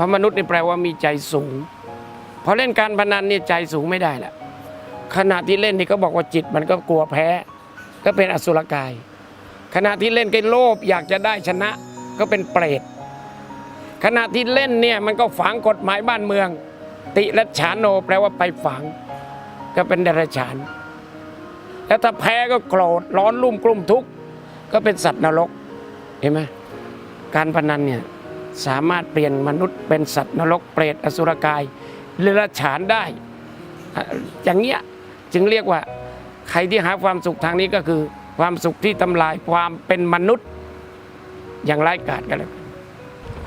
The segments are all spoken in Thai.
ราะมนุษย์นี่แปลว่ามีใจสูงพอเล่นการพนันเนี่ยใจสูงไม่ได้แหละขณะที่เล่นนี่ก็บอกว่าจิตมันก็กลัวแพ้ ก็เป็นอสุรกาย ขณะที่เล่นก็โลภอยากจะได้ชนะก็เป็นเปรตขณะที่เล่นเนี่ยมันก็ฝังกฎหมายบ้านเมือง ติและฉานโนแปลว่าไปฝัง ก็เป็นเดรัจฉาน แล้วถ้าแพ้ก็โกรธร้อนรุ่มกลุ่มทุกข์ก็เป็นสัตว์นรกเห็นไหมการพนันเนี่ย สามารถเปลี่ยนมนุษย์เป็นสัตว์นรกเปรตอสุรกายเดรัจฉานได้ อย่างเงี้ยจึงเรียกว่าใครที่หาความสุขทางนี้ก็คือ ความสุขที่ทำลายความเป็นมนุษย์อย่างไร้กาจกันเลย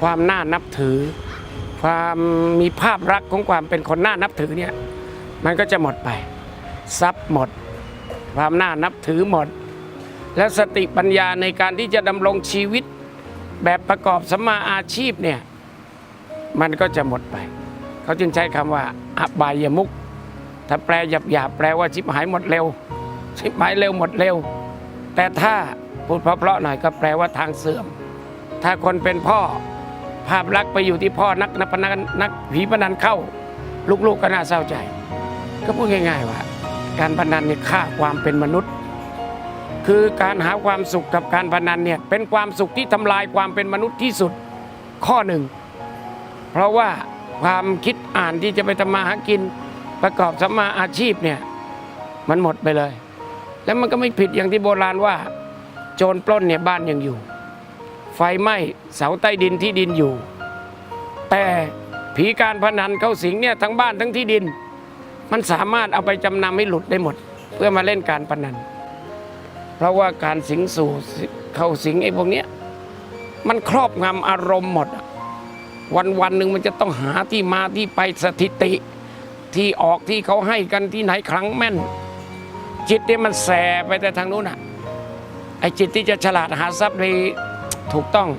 ความน่านับถือ ความมีภาพลักษณ์ของความเป็นคนน่านับถือเนี่ยมันก็จะหมดไป ทรัพย์หมด ความน่านับถือหมด และสติปัญญาในการที่จะดำรงชีวิต แบบประกอบสัมมาอาชีพเนี่ยมันก็จะหมดไป เขาจึงใช้คำว่าอบายมุกถ้าแปลหยาบๆแปลว่าชิบหายหมดเร็ว ชิบหายเร็วหมดเร็ว แต่ถ้าพูดเพราะๆหน่อยก็แปลว่าทางเสื่อม ถ้าคนเป็นพ่อ ภาพลักษณ์ไปอยู่ที่พ่อนักนักพนันนักผีพนันเข้า ลูกๆก็น่าเศร้าใจ ก็พูดง่าย ๆว่า การพนันเนี่ยฆ่าความเป็นมนุษย์ คือการหาความสุขกับการพนันเนี่ยเป็นความสุขที่ทำลายความเป็นมนุษย์ที่สุดข้อหนึ่ง เพราะว่าความคิดอ่านที่จะไปทำมาหากินประกอบสัมมาอาชีพเนี่ยมันหมดไปเลย แล้วมันก็ไม่ผิดอย่างที่โบราณว่า โจรปล้นเนี่ยบ้านยังอยู่ ไฟไหม้เสาใต้ดินที่ดินอยู่ แต่ผีการพนันเข้าสิงเนี่ยทั้งบ้านทั้งที่ดิน มันสามารถเอาไปจำนำให้หลุดได้หมด เพื่อมาเล่นการพนัน เพราะว่าการสิงสู่เข้าสิงไอ้พวกเนี้ยมันครอบงำอารมณ์หมด วันวันหนึ่งมันจะต้องหาที่มาที่ไปสถิติ ที่ออกที่เขาให้กันที่ไหนครั้งแม่น จิตเนี่ยมันแสไปแต่ทางนู้นอะไอ้จิตที่จะฉลาดหาทรัพย์ในถูกต้อง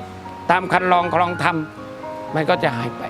ตามคันลองคลองธรรมมันก็จะหายไป